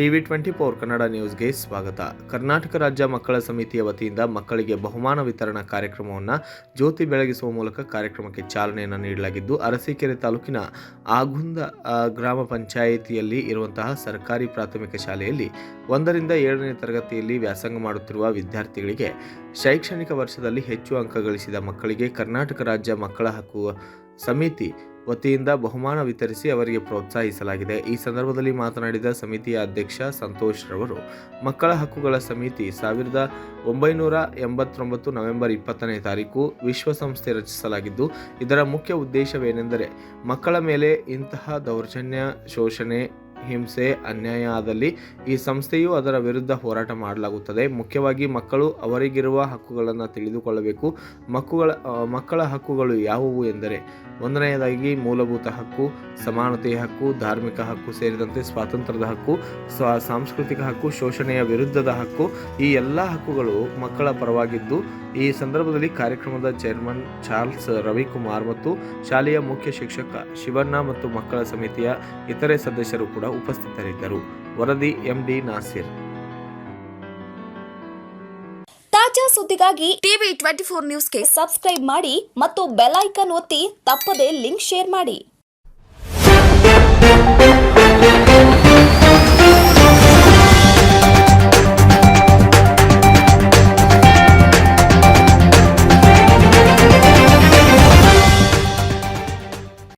TV twenty four Kannada ನ್ಯೂಸ್ಗೆ ಸ್ವಾಗತ. ಕರ್ನಾಟಕ ರಾಜ್ಯ ಮಕ್ಕಳ ಸಮಿತಿಯ ವತಿಯಿಂದ ಮಕ್ಕಳಿಗೆ ಬಹುಮಾನ ವಿತರಣಾ ಕಾರ್ಯಕ್ರಮವನ್ನು ಜ್ಯೋತಿ ಬೆಳಗಿಸುವ ಮೂಲಕ ಕಾರ್ಯಕ್ರಮಕ್ಕೆ ಚಾಲನೆಯನ್ನು ನೀಡಲಾಗಿದ್ದು, ಅರಸೀಕೆರೆ ತಾಲೂಕಿನ ಆಗುಂದ ಗ್ರಾಮ ಪಂಚಾಯಿತಿಯಲ್ಲಿ ಇರುವಂತಹ ಸರ್ಕಾರಿ ಪ್ರಾಥಮಿಕ ಶಾಲೆಯಲ್ಲಿ ಒಂದರಿಂದ ಏಳನೇ ತರಗತಿಯಲ್ಲಿ ವ್ಯಾಸಂಗ ಮಾಡುತ್ತಿರುವ ವಿದ್ಯಾರ್ಥಿಗಳಿಗೆ ಶೈಕ್ಷಣಿಕ ವರ್ಷದಲ್ಲಿ ಹೆಚ್ಚು ಅಂಕ ಗಳಿಸಿದ ಮಕ್ಕಳಿಗೆ ಕರ್ನಾಟಕ ರಾಜ್ಯ ಮಕ್ಕಳ ಹಕ್ಕು ಸಮಿತಿ ವತಿಯಿಂದ ಬಹುಮಾನ ವಿತರಿಸಿ ಅವರಿಗೆ ಪ್ರೋತ್ಸಾಹಿಸಲಾಗಿದೆ. ಈ ಸಂದರ್ಭದಲ್ಲಿ ಮಾತನಾಡಿದ ಸಮಿತಿಯ ಅಧ್ಯಕ್ಷ ಸಂತೋಷ್ ರವರು, ಮಕ್ಕಳ ಹಕ್ಕುಗಳ ಸಮಿತಿ ಸಾವಿರದ ಒಂಬೈನೂರ ಎಂಬತ್ತೊಂಬತ್ತು ನವೆಂಬರ್ ಇಪ್ಪತ್ತನೇ ತಾರೀಕು ವಿಶ್ವಸಂಸ್ಥೆ ರಚಿಸಲಾಗಿದ್ದು, ಇದರ ಮುಖ್ಯ ಉದ್ದೇಶವೇನೆಂದರೆ ಮಕ್ಕಳ ಮೇಲೆ ಇಂತಹ ದೌರ್ಜನ್ಯ ಶೋಷಣೆ ಹಿಂಸೆ, ಅನ್ಯಾಯ ಆದಲ್ಲಿ ಈ ಸಂಸ್ಥೆಯು ಅದರ ವಿರುದ್ಧ ಹೋರಾಟ ಮಾಡಲಾಗುತ್ತದೆ. ಮುಖ್ಯವಾಗಿ ಮಕ್ಕಳು ಅವರಿಗಿರುವ ಹಕ್ಕುಗಳನ್ನು ತಿಳಿದುಕೊಳ್ಳಬೇಕು. ಮಕ್ಕಳ ಮಕ್ಕಳ ಹಕ್ಕುಗಳು ಯಾವುವು ಎಂದರೆ ಒಂದನೆಯದಾಗಿ ಮೂಲಭೂತ ಹಕ್ಕು, ಸಮಾನತೆಯ ಹಕ್ಕು, ಧಾರ್ಮಿಕ ಹಕ್ಕು ಸೇರಿದಂತೆ ಸ್ವಾತಂತ್ರ್ಯದ ಹಕ್ಕು ಸಾಂಸ್ಕೃತಿಕ ಹಕ್ಕು, ಶೋಷಣೆಯ ವಿರುದ್ಧದ ಹಕ್ಕು ಈ ಎಲ್ಲ ಹಕ್ಕುಗಳು ಮಕ್ಕಳ ಪರವಾಗಿದ್ದು ಈ ಸಂದರ್ಭದಲ್ಲಿ ಕಾರ್ಯಕ್ರಮದ ಚೇರ್ಮನ್ ಚಾರ್ಲ್ಸ್ ರವಿಕುಮಾರ್ ಮತ್ತು ಶಾಲೆಯ ಮುಖ್ಯ ಶಿಕ್ಷಕ ಶಿವಣ್ಣ ಮತ್ತು ಮಕ್ಕಳ ಸಮಿತಿಯ ಇತರೆ ಸದಸ್ಯರು ಕೂಡ ಉಪಸ್ಥಿತರಿದ್ದರು. ವರದಿ ಎಂಡಿ ನಾಸಿರ್. ತಾಜಾ ಸುದ್ದಿಗಾಗಿ ಟಿವಿ ಟ್ವೆಂಟಿ ಫೋರ್ ನ್ಯೂಸ್ಗೆ ಸಬ್ಸ್ಕ್ರೈಬ್ ಮಾಡಿ ಮತ್ತು ಬೆಲ್ ಐಕನ್ ಒತ್ತಿ ತಪ್ಪದೆ ಲಿಂಕ್ ಶೇರ್ ಮಾಡಿ.